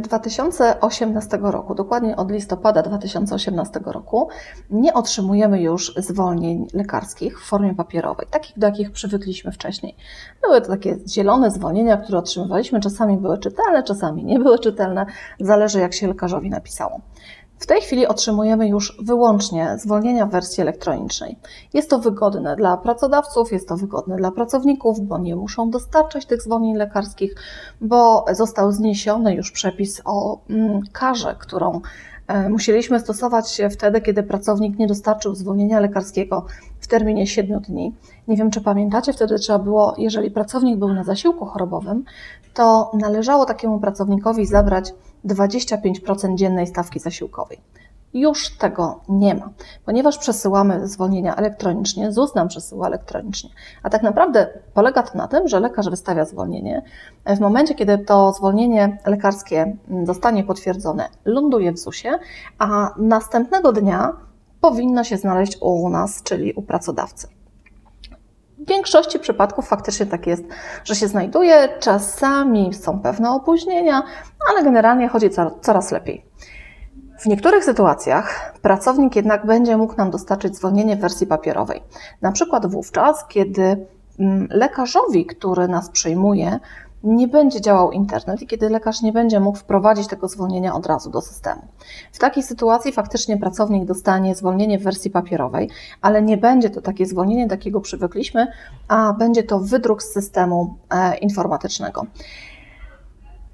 2018 roku, dokładnie od listopada 2018 roku, nie otrzymujemy już zwolnień lekarskich w formie papierowej, takich, do jakich przywykliśmy wcześniej. Były to takie zielone zwolnienia, które otrzymywaliśmy, czasami były czytelne, czasami nie były czytelne, zależy jak się lekarzowi napisało. W tej chwili otrzymujemy już wyłącznie zwolnienia w wersji elektronicznej. Jest to wygodne dla pracodawców, jest to wygodne dla pracowników, bo nie muszą dostarczać tych zwolnień lekarskich, bo został zniesiony już przepis o mm, karze, którą musieliśmy stosować wtedy, kiedy pracownik nie dostarczył zwolnienia lekarskiego w terminie 7 dni. Nie wiem, czy pamiętacie, wtedy trzeba było, jeżeli pracownik był na zasiłku chorobowym, to należało takiemu pracownikowi zabrać 25% dziennej stawki zasiłkowej. Już tego nie ma, ponieważ przesyłamy zwolnienia elektronicznie, ZUS nam przesyła elektronicznie. A tak naprawdę polega to na tym, że lekarz wystawia zwolnienie. W momencie, kiedy to zwolnienie lekarskie zostanie potwierdzone, ląduje w ZUS-ie, a następnego dnia powinno się znaleźć u nas, czyli u pracodawcy. W większości przypadków faktycznie tak jest, że się znajduje. Czasami są pewne opóźnienia, ale generalnie chodzi coraz lepiej. W niektórych sytuacjach pracownik jednak będzie mógł nam dostarczyć zwolnienie w wersji papierowej. Na przykład wówczas, kiedy mm, lekarzowi, który nas przyjmuje, nie będzie działał internet i kiedy lekarz nie będzie mógł wprowadzić tego zwolnienia od razu do systemu. W takiej sytuacji faktycznie pracownik dostanie zwolnienie w wersji papierowej, ale nie będzie to takie zwolnienie, do jakiego przywykliśmy, a będzie to wydruk z systemu e, informatycznego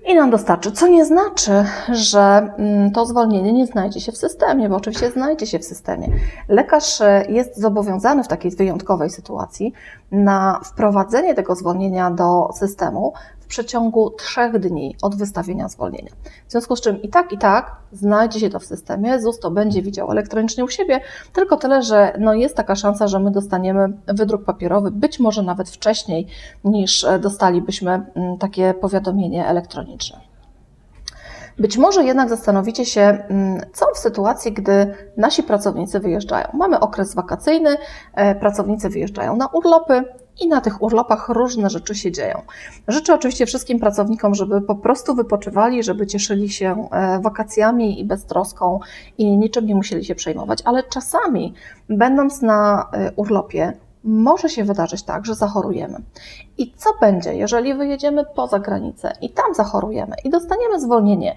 i nam dostarczy. Co nie znaczy, że mm, to zwolnienie nie znajdzie się w systemie, bo oczywiście znajdzie się w systemie. Lekarz e, jest zobowiązany w takiej wyjątkowej sytuacji na wprowadzenie tego zwolnienia do systemu przeciągu trzech dni od wystawienia zwolnienia. W związku z czym i tak, i tak znajdzie się to w systemie, ZUS to będzie widział elektronicznie u siebie, tylko tyle, że no jest taka szansa, że my dostaniemy wydruk papierowy, być może nawet wcześniej niż dostalibyśmy mm, takie powiadomienie elektroniczne. Być może jednak zastanowicie się, mm, co w sytuacji, gdy nasi pracownicy wyjeżdżają. Mamy okres wakacyjny, e, pracownicy wyjeżdżają na urlopy, i na tych urlopach różne rzeczy się dzieją. Życzę oczywiście wszystkim pracownikom, żeby po prostu wypoczywali, żeby cieszyli się e, wakacjami i beztroską i niczym nie musieli się przejmować, ale czasami, będąc na e, urlopie, może się wydarzyć tak, że zachorujemy. I co będzie, jeżeli wyjedziemy poza granicę i tam zachorujemy i dostaniemy zwolnienie,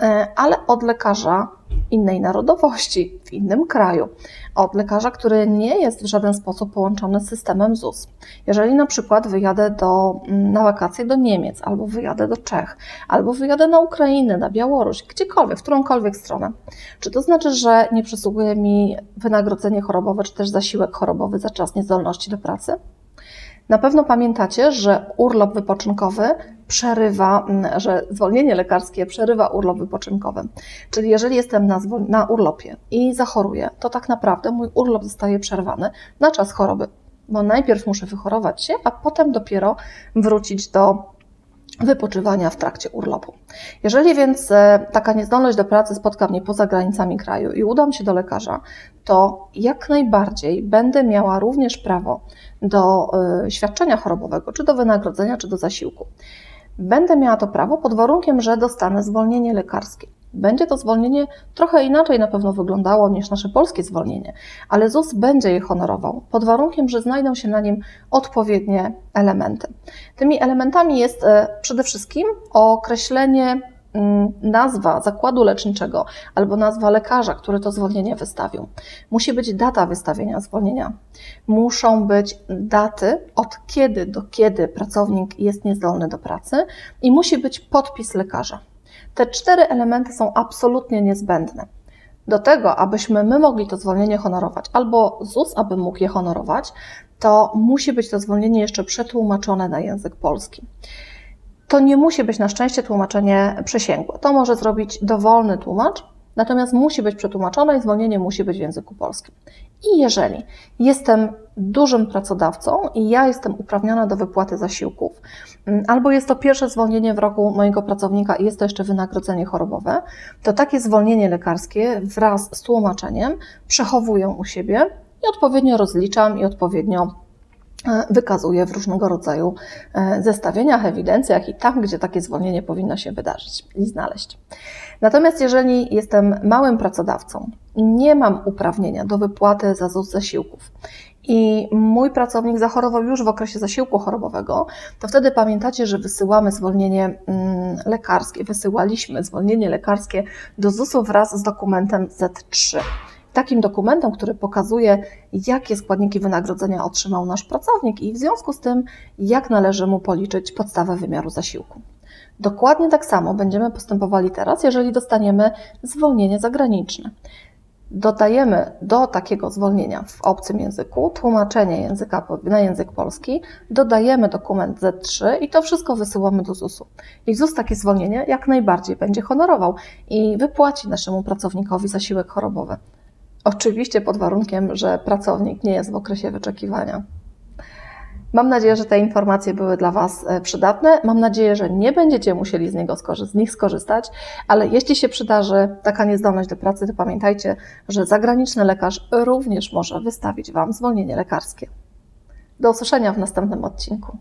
e, ale od lekarza innej narodowości, w innym kraju, od lekarza, który nie jest w żaden sposób połączony z systemem ZUS. Jeżeli na przykład wyjadę do, mm, na wakacje do Niemiec, albo wyjadę do Czech, albo wyjadę na Ukrainę, na Białoruś, gdziekolwiek, w którąkolwiek stronę, czy to znaczy, że nie przysługuje mi wynagrodzenie chorobowe, czy też zasiłek chorobowy za czas niezdolności do pracy? Na pewno pamiętacie, że urlop wypoczynkowy przerywa, mm, że zwolnienie lekarskie przerywa urlop wypoczynkowy. Czyli jeżeli jestem na, na urlopie i zachoruję, to tak naprawdę mój urlop zostaje przerwany na czas choroby, bo najpierw muszę wychorować się, a potem dopiero wrócić do wypoczywania w trakcie urlopu. Jeżeli więc e, taka niezdolność do pracy spotka mnie poza granicami kraju i udam się do lekarza, to jak najbardziej będę miała również prawo do e, świadczenia chorobowego, czy do wynagrodzenia, czy do zasiłku. Będę miała to prawo pod warunkiem, że dostanę zwolnienie lekarskie. Będzie to zwolnienie trochę inaczej na pewno wyglądało niż nasze polskie zwolnienie, ale ZUS będzie je honorował pod warunkiem, że znajdą się na nim odpowiednie elementy. Tymi elementami jest e, przede wszystkim określenie nazwa zakładu leczniczego albo nazwa lekarza, który to zwolnienie wystawił. Musi być data wystawienia zwolnienia. Muszą być daty od kiedy do kiedy pracownik jest niezdolny do pracy i musi być podpis lekarza. Te cztery elementy są absolutnie niezbędne. Do tego, abyśmy my mogli to zwolnienie honorować, albo ZUS, aby mógł je honorować, to musi być to zwolnienie jeszcze przetłumaczone na język polski. To nie musi być na szczęście tłumaczenie przysięgłe. To może zrobić dowolny tłumacz, natomiast musi być przetłumaczone i zwolnienie musi być w języku polskim. I jeżeli jestem dużym pracodawcą i ja jestem uprawniona do wypłaty zasiłków, mm, albo jest to pierwsze zwolnienie w roku mojego pracownika i jest to jeszcze wynagrodzenie chorobowe, to takie zwolnienie lekarskie wraz z tłumaczeniem przechowuję u siebie i odpowiednio rozliczam i odpowiednio wykazuje w różnego rodzaju e, zestawieniach, ewidencjach i tam, gdzie takie zwolnienie powinno się wydarzyć i znaleźć. Natomiast jeżeli jestem małym pracodawcą, nie mam uprawnienia do wypłaty za ZUS zasiłków i mój pracownik zachorował już w okresie zasiłku chorobowego, to wtedy pamiętacie, że wysyłamy zwolnienie mm, lekarskie, wysyłaliśmy zwolnienie lekarskie do ZUS-u wraz z dokumentem Z3. Takim dokumentem, który pokazuje, jakie składniki wynagrodzenia otrzymał nasz pracownik i w związku z tym, jak należy mu policzyć podstawę wymiaru zasiłku. Dokładnie tak samo będziemy postępowali teraz, jeżeli dostaniemy zwolnienie zagraniczne. Dodajemy do takiego zwolnienia w obcym języku tłumaczenie języka na język polski, dodajemy dokument Z3 i to wszystko wysyłamy do ZUS-u. I ZUS takie zwolnienie jak najbardziej będzie honorował i wypłaci naszemu pracownikowi zasiłek chorobowy. Oczywiście pod warunkiem, że pracownik nie jest w okresie wyczekiwania. Mam nadzieję, że te informacje były dla Was e, przydatne. Mam nadzieję, że nie będziecie musieli z, niego z nich skorzystać, ale jeśli się przydarzy taka niezdolność do pracy, to pamiętajcie, że zagraniczny lekarz również może wystawić Wam zwolnienie lekarskie. Do usłyszenia w następnym odcinku.